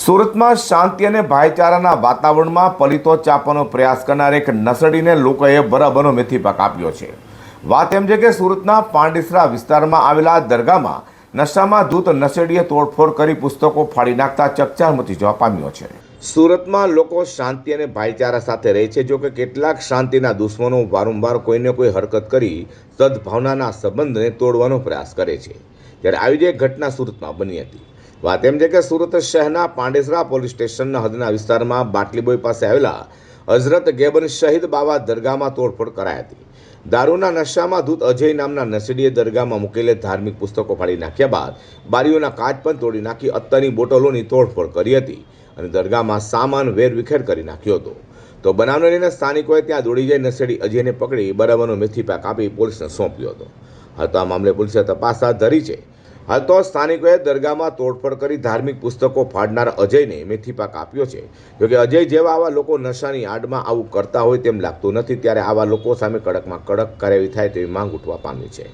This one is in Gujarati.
સુરતમાં શાંતિ અને ભાઈચારાના વાતાવરણમાં પલિતો ચાપવાનો પ્રયાસ કરનાર એક નસડીને લોકોએ બરાબરનો મેથી પાક આપ્યો છે. વાત એમ છે કે સુરતના પાંડિસરા વિસ્તારમાં આવેલા દરગાહમાં નશામાં ધૂત નસેડીએ તોડફોડ કરી પુસ્તકો ફાડી નાખતા ચકચાર મચી જવા પામ્યો છે. સુરતમાં લોકો શાંતિ અને ભાઈચારા સાથે રહે છે. જોકે કેટલાક શાંતિના દુશ્મનો વારંવાર કોઈને કોઈ હરકત કરી સદભાવનાના સંબંધને તોડવાનો પ્રયાસ કરે છે. ત્યારે આવી જ એક ઘટના સુરતમાં બની હતી. વાત એમ છે કે સુરત શહેરના પાંડેસરા પોલીસ સ્ટેશનના હદના વિસ્તારમાં બાટલીબોય પાસે આવેલા હઝરત ગેબન શહીદ બાબા દરગાહમાં તોડફોડ કરાઈ હતી. દારૂના નશામાં ધૂત અજય નામના નસડીએ દરગાહમાં મૂકેલે ધાર્મિક પુસ્તકો ફાડી નાખ્યા બાદ બારીઓના કાચ પણ તોડી નાખી અત્તરની બોટલોની તોડફોડ કરી હતી અને દરગાહમાં સામાન વેરવિખેર કરી નાખ્યો હતો. તો બનાવને લઈને સ્થાનિકોએ ત્યાં દોડી જઈ નસેડી અજયને પકડી બરાબરનો મેથી પાક આપી પોલીસને સોંપ્યો હતો. હાલ તો આ મામલે પોલીસે તપાસ હાથ ધરી છે. હાલ તો સ્થાનિકોએ દરગાહમાં તોડફોડ કરી ધાર્મિક પુસ્તકો ફાડનાર અજયને મેથી પાક આપ્યો છે. જોકે અજય જેવા આવા લોકો નશાની આડમાં આવું કરતા હોય તેમ લાગતું નથી, ત્યારે આવા લોકો સામે કડકમાં કડક કાર્યવાહી થાય તેવી માંગ ઉઠવા પામી છે.